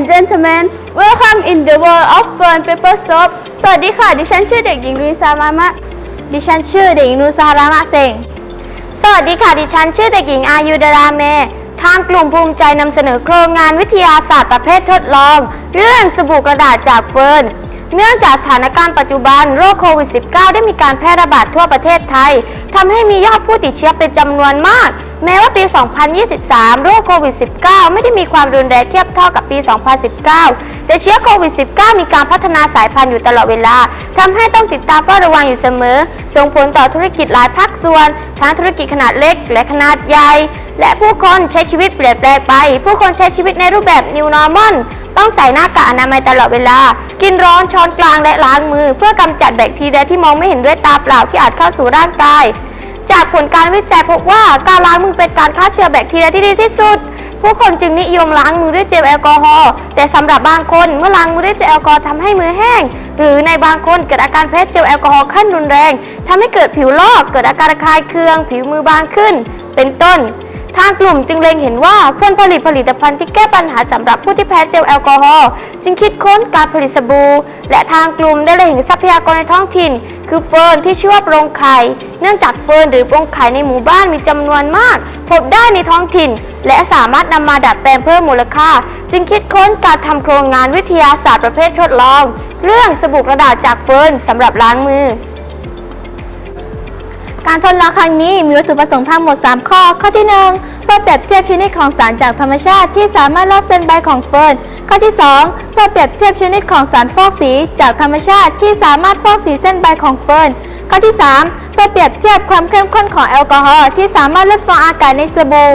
gentlemen welcome in the world of fern paper soap สวัสดีค่ะ ดิฉันชื่อเด็กหญิงริซามามะ ดิฉันชื่อเด็กหญิงนูซาฮารามะเซง สวัสดีค่ะ ดิฉันชื่อเด็กหญิงอายุดาราเม ทางกลุ่มภูมิใจนำเสนอโครงงานวิทยาศาสตร์ประเภททดลอง เรื่องสบู่กระดาษจากเฟิร์น เนื่องจากสถานการณ์ปัจจุบันโรคโควิด -19 ได้มีการแพร่ระบาดทั่วประเทศไทยทำให้มียอดผู้ติดเชื้อเป็นจำนวนมาก แม้ว่าปี 2023 โรคโควิด -19 ไม่ได้มีความรุนแรงเทียบเท่ากับปี 2019 แต่เชื้อโควิด -19 มีการพัฒนาสายพันธุ์อยู่ตลอดเวลาทำให้ต้องติดตามเฝ้าระวังอยู่เสมอ ส่งผลต่อธุรกิจหลายภาคส่วน ทั้งธุรกิจขนาดเล็กและขนาดใหญ่ และผู้คนใช้ชีวิตเปลี่ยนแปลงไป ผู้คนใช้ชีวิตในรูปแบบ New Normal ต้องใส่หน้ากากอนามัยตลอดเวลา กินร้อนช้อนกลางและล้างมือ เพื่อกำจัดแบคทีเรียที่มองไม่เห็นด้วยตาเปล่าที่อาจเข้าสู่ร่างกาย จากผลการวิจัยพบว่าการล้างมือเป็นการฆ่าเชื้อแบคทีเรียที่ดีที่สุด ผู้คนจึงนิยมล้างมือด้วยเจลแอลกอฮอล์แต่สำหรับบางคนเมื่อล้างมือด้วยเจลแอลกอฮอล์ทำให้มือแห้ง หรือในบางคนเกิดอาการแพ้เจลแอลกอฮอล์ขั้นรุนแรงทำให้เกิดผิวลอกเกิดอาการระคายเคือง ผิวมือบางขึ้น เป็นต้น ทางกลุ่มจึงเล็งเห็นว่าควรผลิตผลิตภัณฑ์ที่แก้ปัญหาสำหรับผู้ที่แพ้เจลแอลกอฮอล์จึงคิดค้นการผลิตสบู่และทางกลุ่มได้เล็งเห็นทรัพยากรในท้องถิ่น คือเฟิร์นที่ชื่อว่าโปรงไข่เนื่องจากเฟิร์นหรือโปรงไข่ในหมู่บ้านมีจำนวนมาก พบได้ในท้องถิ่น และสามารถนำมาดัดแปลงเพิ่มมูลค่า จึงคิดค้นการทำโครงงานวิทยาศาสตร์ประเภททดลอง เรื่องสบู่กระดาษจากเฟิร์นสำหรับล้างมือ การทดลองครั้งนี้มีวัตถุประสงค์ทั้งหมด 3 ข้อ ข้อที่ 1 เพื่อเปรียบเทียบชนิดของสารจากธรรมชาติที่สามารถลอกเส้นใบของเฟิร์น ข้อที่ 2 เพื่อเปรียบเทียบชนิดของสารฟอกสีจากธรรมชาติที่สามารถฟอกสีเส้นใบของเฟิร์น ข้อที่ 3 เพื่อเปรียบเทียบความเข้มข้นของแอลกอฮอล์ที่สามารถลดฟองอากาศในสบู่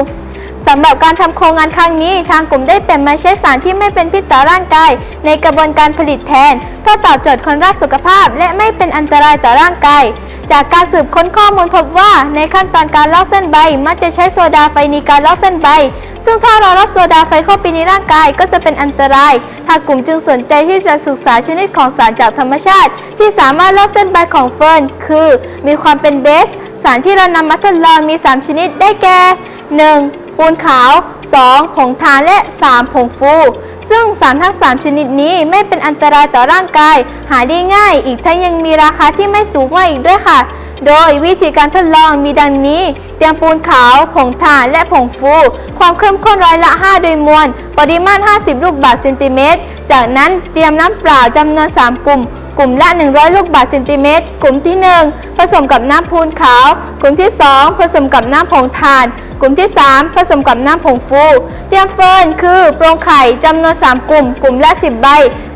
สำหรับการทำโครงงานครั้งนี้ ทางกลุ่มได้เปลี่ยนมาใช้สารที่ไม่เป็นพิษต่อร่างกาย ในกระบวนการผลิตแทน เพื่อตอบโจทย์คนรักสุขภาพ และไม่เป็นอันตรายต่อร่างกาย จากการสืบค้นข้อมูลพบว่าในขั้นตอนการลอกเส้นใบ มักจะใช้โซดาไฟในการลอกเส้นใบ ซึ่งถ้าเรารับโซดาไฟเข้าไปในร่างกายก็จะเป็นอันตราย ทางกลุ่มจึงสนใจที่จะศึกษาชนิดของสารจากธรรมชาติ ที่สามารถลอกเส้นใบของเฟิร์นคือ มีความเป็นเบส สารที่เรานำมาทดลองมี 3 ชนิดได้แก่ 1. ปูนขาว 2. ผงทานและ 3. ผงฟู ซึ่งสารทั้ง 3 ชนิดนี้ไม่เป็นอันตรายต่อร่างกาย หาได้ง่าย อีกทั้งยังมีราคาที่ไม่สูงมากอีกด้วยค่ะ โดยวิธีการทดลองมีดังนี้ เตรียมปูนขาว ผงถ่านและผงฟู ความเข้มข้นร้อยละ 5 โดยมวล ปริมาตร 50 ลูกบาศก์เซนติเมตร จากนั้นเตรียมน้ำเปล่าจำนวน 3 กลุ่ม กลุ่มละ 100 ลูกบาศก์เซนติเมตร กลุ่มที่ 1 ผสมกับน้ำพูนขาว กลุ่มที่ 2 ผสมกับน้ำผงถ่าน กลุ่มที่ 3 ผสมกับน้ำผงฟู เตรียมเฟิร์นคือโปรงไข่จำนวน 3 กลุ่ม กลุ่มละ 10 ใบ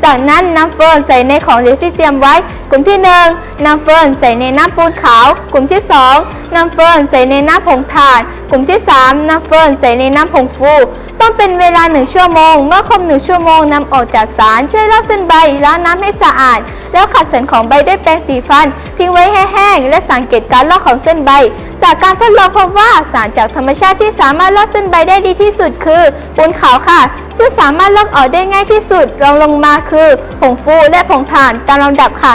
จากนั้นนำเฟิร์นใส่ในของเหลวที่เตรียมไว้ กลุ่มที่ 1นำเฟิร์นใส่ในน้ำปูนขาว กลุ่มที่ 2นำเฟิร์นใส่ในน้ำผงถ่าน กลุ่มที่ 3นำเฟิร์นใส่ในน้ำผงฟู ต้องเป็นเวลา 1 ชั่วโมง เมื่อครบ1ชั่วโมงนำออกจากสารช่วยลอกเส้นใบล้างน้ำให้สะอาด แล้วขัดเส้นของใบด้วยแปรงสีฟัน ทิ้งไว้ให้แห้ง และสังเกตการลอกของเส้นใบ จากการทดลองพบว่าสารจากธรรมชาติที่สามารถลอกเส้นใบได้ดีที่สุดคือปูนขาวค่ะซึ่งสามารถลอกออกได้ง่ายที่สุดรองลงมาคือผงฟูและผงถ่านตามลำดับค่ะ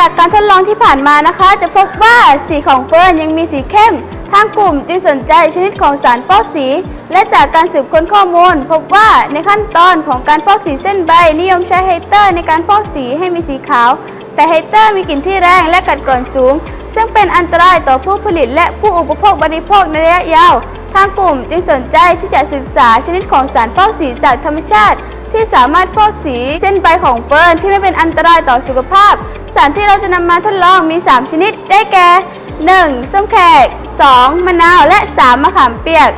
จากการทดลองที่ผ่านมานะคะ จะพบว่าสีของเฟิร์นยังมีสีเข้ม ทางกลุ่มจึงสนใจชนิดของสารฟอกสี และจากการสืบค้นข้อมูล พบว่าในขั้นตอนของการฟอกสีเส้นใบนิยมใช้ไฮเตอร์ในการฟอกสีให้มีสีขาว แต่ไฮเตอร์มีกลิ่นที่แรงและกัดกร่อนสูง ซึ่งเป็นอันตรายต่อผู้ผลิตและผู้อุปโภคบริโภคในระยะยาว ทางกลุ่มจึงสนใจที่จะศึกษาชนิดของสารฟอกสีจากธรรมชาติ ที่สามารถฟอกสีเส้นใบของเฟิร์นที่ไม่เป็นอันตรายต่อสุขภาพ สารที่เราจะนำมาทดลองมี 3 ชนิดได้แก่ 1. ส้มแขก 2. มะนาว และ 3. มะขามเปียก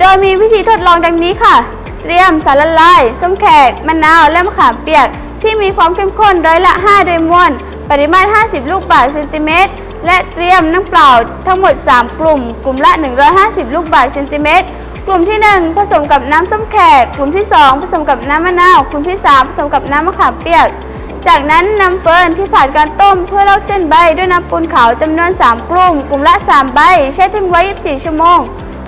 โดยมีวิธีทดลองดังนี้ค่ะ เตรียมสารละลายส้มแขก มะนาวและมะขามเปียก ที่มีความเข้มข้นร้อยละ 5 โดยมวลปริมาตร 50 ลูกบาศก์เซนติเมตรและเตรียมน้ำเปล่าทั้งหมด 3 กลุ่ม กลุ่มละ 150 ลูกบาศก์เซนติเมตร กลุ่มที่ 1 ผสมกับน้ำส้มแขก กลุ่มที่ 2 ผสมกับน้ำมะนาว กลุ่มที่ 3 ผสมกับน้ำมะขามเปียก จากนั้นนำเฟิร์นที่ผ่านการต้มเพื่อลอกเส้นใบด้วยน้ำปูนขาวจำนวน 3 กลุ่ม กลุ่มละ 3 ใบ แช่ทิ้งไว้ 24 ชั่วโมง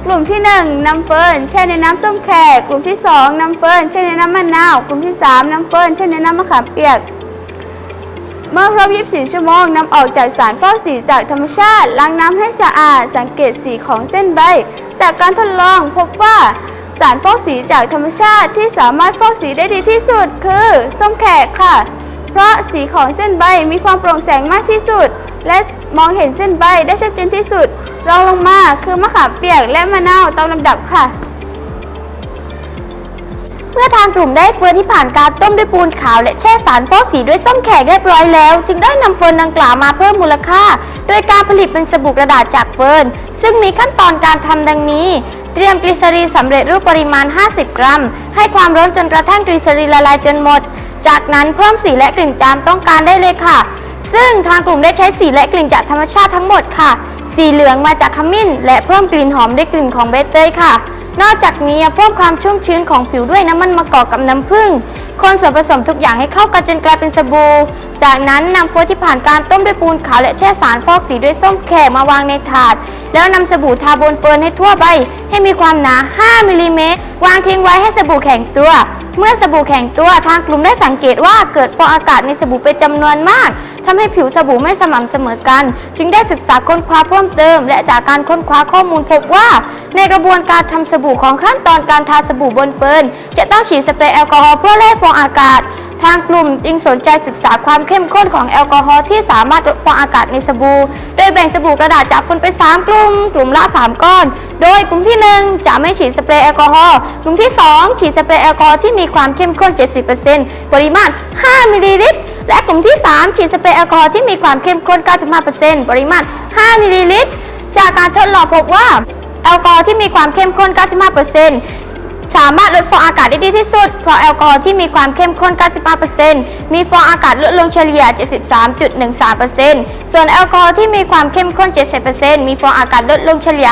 กลุ่มที่ 1นำเฟิร์นแช่ในน้ำส้มแขก กลุ่มที่ 2นำเฟิร์นแช่ในน้ำมะนาว กลุ่มที่ 3นำเฟิร์นแช่ในน้ำมะขามเปียกเมื่อครบ 24 ชั่วโมงนำออกจากสารฟอกสีจากธรรมชาติ ล้างน้ำให้สะอาด สังเกตสีของเส้นใบ จากการทดลองพบว่าสารฟอกสีจากธรรมชาติที่สามารถฟอกสีได้ดีที่สุด คือส้มแขกค่ะ เพราะสีของเส้นใบมีความโปร่งแสงมากที่สุด และมองเห็นเส้นใบได้ชัดเจนที่สุดรองลงมาคือมะขามเปียกและมะนาวตามลำดับค่ะ เมื่อทางกลุ่มได้เฟิร์นที่ผ่านการต้มด้วยปูนขาว และแช่สารฟอกสีด้วยส้มแขกเรียบร้อยแล้ว จึงได้นำเฟิร์นดังกล่าวมาเพิ่มมูลค่า โดยการผลิตเป็นสบู่กระดาษจากเฟิร์น ซึ่งมีขั้นตอนการทำดังนี้ เตรียมกลีเซอรีนสำเร็จรูปปริมาณ 50 กรัม ให้ความร้อนจนกระทั่งกลีเซอรีนละลายจนหมด จากนั้นเพิ่มสีและกลิ่นตามต้องการได้เลยค่ะ ซึ่งทางกลุ่มได้ใช้สีและกลิ่นจากธรรมชาติทั้งหมดค่ะ สีเหลืองมาจากขมิ้น และเพิ่มกลิ่นหอมด้วยกลิ่นของใบเตยค่ะ นอกจากนี้เพิ่มความชุ่มชื้นของผิวด้วยน้ำมันมะกอกกับน้ำผึ้ง คนส่วนผสมทุกอย่างให้เข้ากันจนกลายเป็นสบู่ จากนั้นนำโฟมที่ผ่านการต้มด้วยปูนขาวและแช่สารฟอกสีด้วยส้มแขกมาวางในถาด แล้วนำสบู่ทาบนเฟิร์นให้ทั่วใบ ให้มีความหนา 5มิลลิเมตรวางทิ้งไว้ให้สบู่แข็งตัว เมื่อสบู่แข็งตัวทางกลุ่มได้สังเกตว่าเกิดฟองอากาศในสบู่เป็นจำนวนมาก ทำให้ผิวสบู่ไม่สม่ำเสมอกัน จึงได้ศึกษาค้นคว้าเพิ่มเติม และจากการค้นคว้าข้อมูลพบว่า ในกระบวนการทำสบู่ของขั้นตอนการทาสบู่บนเฟิร์นจะต้องฉีดสเปรย์แอลกอฮอล์เพื่อไล่ฟองอากาศทางกลุ่มจึงสนใจศึกษาความเข้มข้นของแอลกอฮอล์ที่สามารถลดฟองอากาศในสบู่ โดยแบ่งสบู่กระดาษจากเฟิร์นเป็น3กลุ่ม กลุ่มละ 3 ก้อน โดยกลุ่มที่ 1 จะไม่ฉีดสเปรย์แอลกอฮอล์ กลุ่มที่ 2 ฉีดสเปรย์แอลกอฮอล์ที่มีความเข้มข้น 70%ปริมาตร5มิลลิลิตร และกลุ่มที่ 3 ฉีดสเปรย์แอลกอฮอล์ที่มีความเข้มข้น 95%ปริมาตร5มิลลิลิตร จากการทดลองพบว่า แอลกอฮอล์ที่มีความเข้มข้น 95%สามารถลดฟองอากาศได้ดีที่สุด เพราะแอลกอฮอล์ที่มีความเข้มข้น 95%มีฟองอากาศลดลงเฉลี่ย 73.13%ส่วนแอลกอฮอล์ที่มีความเข้มข้น 70%มีฟองอากาศลดลงเฉลี่ย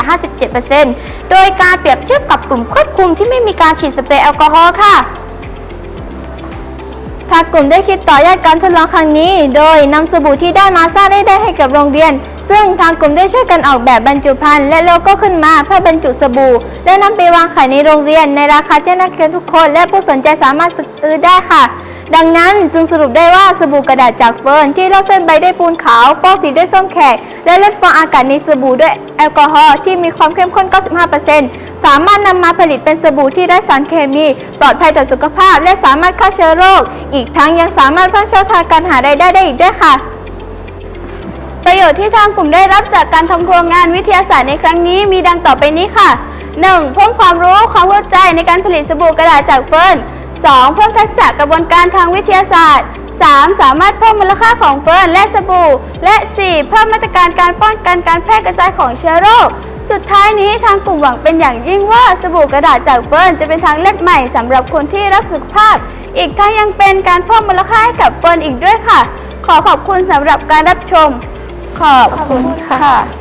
57%โดยการเปรียบเทียบกับกลุ่มควบคุมที่ไม่มีการฉีดสเปรย์แอลกอฮอล์ค่ะ ทางกลุ่มได้คิดต่อยอดการทดลองครั้งนี้ โดยนำสบู่ที่ได้มาสร้างได้ได้ให้กับโรงเรียน ซึ่งทางกลุ่มได้ช่วยกันออกแบบบรรจุภัณฑ์และโลโก้ขึ้นมาเพื่อบรรจุสบู่ และนำไปวางขายในโรงเรียน ในราคาที่นักเรียนทุกคน และผู้สนใจสามารถซื้อได้ค่ะ ดังนั้นจึงสรุปได้ว่าสบู่กระดาษจากเฟิร์นที่ลอกเส้นใบด้วยปูนขาวฟอกสีด้วยส้มแขก และลดฟองอากาศในสบู่ด้วยแอลกอฮอล์ที่มีความเข้มข้น 95% สามารถนำมาผลิตเป็นสบู่ที่ไร้สารเคมี ปลอดภัยต่อสุขภาพ และสามารถฆ่าเชื้อโรค อีกทั้งยังสามารถเพิ่มช่องทางการหารายได้ได้อีกด้วยค่ะ ประโยชน์ที่ทางกลุ่มได้รับจากการทำโครงงานวิทยาศาสตร์ในครั้งนี้มีดังต่อไปนี้ค่ะ 1. เพิ่มความรู้ความเข้าใจในการผลิตสบู่กระดาษจากเฟิร์น 2. เพิ่มทักษะกระบวนการทางวิทยาศาสตร์ 3. สามารถเพิ่มมูลค่าของเฟิร์นและสบู่ และ 4. เพิ่มมาตรการการป้องกันการแพร่กระจายของเชื้อโรค สุดท้ายนี้ทางกลุ่มหวังเป็นอย่างยิ่งว่าสบู่กระดาษจากเฟิร์นจะเป็นทางเลือกใหม่สำหรับคนที่รักสุขภาพ อีกทั้งยังเป็นการเพิ่มมูลค่าให้กับเฟิร์นอีกด้วยค่ะ ขอขอบคุณสำหรับการรับชม ขอบคุณค่ะ